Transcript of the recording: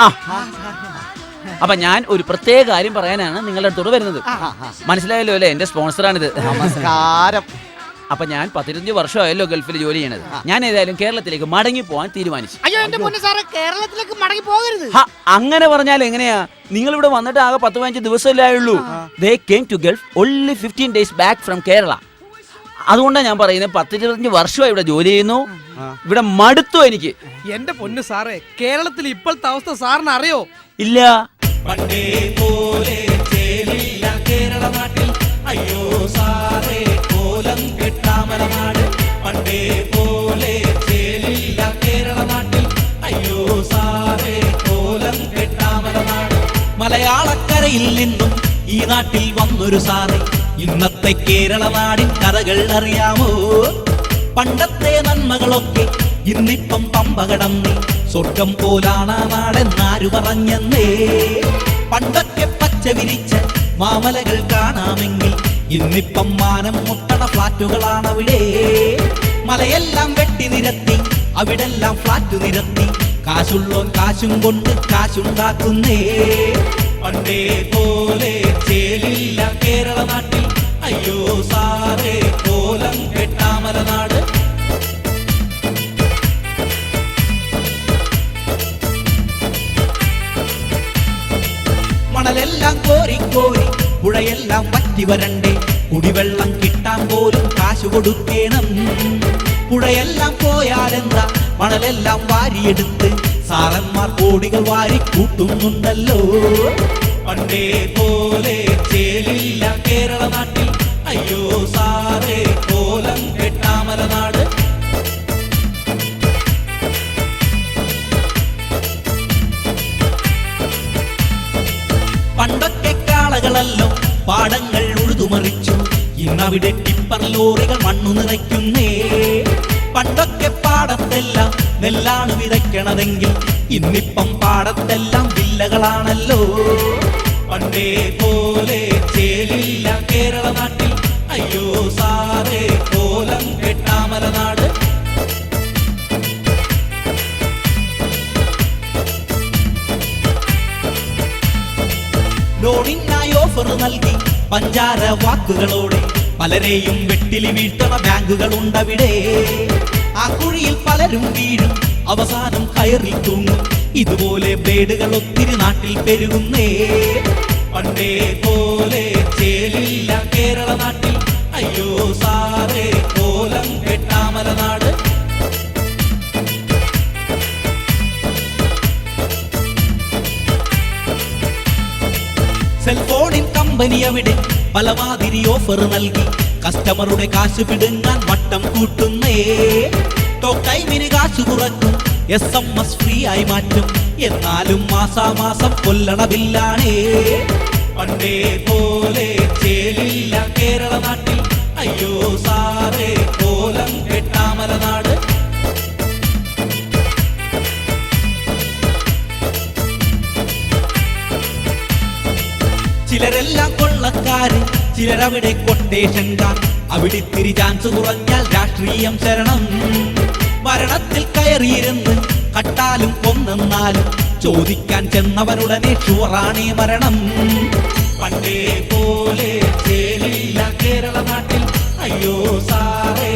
ആ. അപ്പൊ ഞാൻ ഒരു പ്രത്യേക കാര്യം പറയാനാണ് നിങ്ങളുടെ അടുത്തോട് വരുന്നത്. മനസ്സിലായല്ലോ അല്ലേ? എന്റെ സ്പോൺസറാണിത്. നമസ്കാരം. അപ്പൊ ഞാൻ പത്തിരുപത്തഞ്ച് വർഷമായല്ലോ ഗൾഫിൽ ജോലി ചെയ്യണത്. ഞാൻ ഏതായാലും കേരളത്തിലേക്ക് മടങ്ങി പോകാൻ തീരുമാനിച്ചു. അയ്യോ എന്റെ പൊന്നു സാറേ കേരളത്തിലേക്ക് മടങ്ങി പോകരുത്. അങ്ങനെ പറഞ്ഞാൽ എങ്ങനെയാ? നിങ്ങൾ ഇവിടെ വന്നിട്ട് ആകെ പത്ത് പതിനഞ്ച് ദിവസമല്ലേ ഉള്ളൂ they came to Gulf only fifteen days back from Kerala അതുകൊണ്ടാണ് ഞാൻ പറയുന്നത് പത്തിരുപത്തഞ്ച് വർഷമായി ഇവിടെ ജോലി ചെയ്യുന്നു. ഇവിടെ മടുത്തു എനിക്ക്. എന്റെ പൊന്നു സാറേ കേരളത്തിൽ ഇപ്പോഴത്തെ അവസ്ഥ സാറിന് അറിയോ? ഇല്ല. പണ്ടേ പോലെ ചേലില്ല കേരള നാട്ടിൽ. അയ്യോ സാറേ കോലം കെട്ടാമല നാട് പണ്ടേ പോലെ ചേലില്ല കേരള നാട്ടിൽ. അയ്യോ സാറേ കോലം മലയാളക്കരയിൽ നിന്നും ഈ നാട്ടിൽ വന്നൊരു സാറേ ഇന്നത്തെ കേരള നാടിൻ കഥകൾ അറിയാമോ? പണ്ടത്തെ നന്മകളൊക്കെ ഇന്നിപ്പം പമ്പ സ്വർഗം പോലാണ് നാടെന്നാരു പറഞ്ഞെന്നേ. പണ്ടൊക്കെ പച്ച വിരിച്ച മാമലകൾ കാണാമെങ്കിൽ ഇന്നിപ്പം മാനം മുട്ടണ ഫ്ലാറ്റുകളാണ് അവിടെ. മലയെല്ലാം വെട്ടി നിരത്തി അവിടെല്ലാം ഫ്ലാറ്റ് നിരത്തി കാശുള്ളോൻ കാശും കൊണ്ട് കാശുണ്ടാക്കുന്നേ. പണ്ടേ പോലെ ചേലില്ല കേരള നാട്ടിൽ മണലെല്ലാം കോരി കോരി പുഴയെല്ലാം വറ്റി വരണ്ടേ. കുടിവെള്ളം കിട്ടാൻ പോലും കാശു കൊടുക്കേണം. പുഴയെല്ലാം പോയാലെന്താ? മണലെല്ലാം വാരിയെടുത്ത് സാറന്മാർ കോടികൾ വാരി കൂട്ടുന്നുണ്ടല്ലോ. പണ്ടേ പോലെ ചേലില്ല കേരള നാട്ടിൽ. അയ്യോ സാറേ കാളകളല്ലോ പാടങ്ങൾ ഉഴുതുമറിച്ചു ഇന്നവിടെ ടിപ്പർ ലോറികൾ മണ്ണു നിറയ്ക്കുന്നേ. പണ്ടൊക്കെ പാടത്തെല്ലാം നെല്ലാണ് വിതയ്ക്കണതെങ്കിൽ ഇന്നിപ്പം പാടത്തെല്ലാം വില്ലകളാണല്ലോ. പണ്ടേ പോലെ ചേലില്ല കേരള നാട്ടിൽ. അയ്യോ സാറേ കോലം കെട്ടാമല നാട് ലോണിനായി ഓഫർ നൽകി. പഞ്ചാര വാക്കുകളോടെ പലരെയും വെട്ടിലി വീഴ്ത്തണ ബാങ്കുകൾ ഉണ്ടവിടെ ആ കുഴിയിൽ പലരും വീഴും അവസാനം കയറി തൂങ്ങും. ഇതുപോലെ ബ്ലേഡുകൾ ഒത്തിരി നാട്ടിൽ പെരുകുന്നേ. പണ്ടേ പോലെ സെൽഫോണിൻ കമ്പനി അവിടെ പലമാതിരി ഓഫർ നൽകി. കസ്റ്റമറുടെ കാശ് പിടുങ്ങാൻ വട്ടം കൂട്ടുന്നേ. ടോക്ക് ടൈമിന് കാശ് കുറക്കും. എസ് എം എസ് ഫ്രീ ആയി മാറ്റും. എന്നാലും മാസാമാസം കൊല്ലണമില്ലാണേ. പണ്ടേ പോലെ കേരള നാട്ടിൽ. ചിലരെല്ലാം കൊള്ളക്കാര് ചിലരവിടെ കൊട്ടേഷൻകാർ അവിടെ തിരി ചാൻസ് കുറഞ്ഞാൽ രാഷ്ട്രീയം ശരണം. മരണത്തിൽ കയറിയിരുന്ന് കട്ടാലും കൊന്നെന്നാലും ചോദിക്കാൻ ചെന്നവരുടനെ ഷുവറാണേ മരണം. പണ്ടേ പോലെ കേരള നാട്ടിൽ. അയ്യോ സാറേ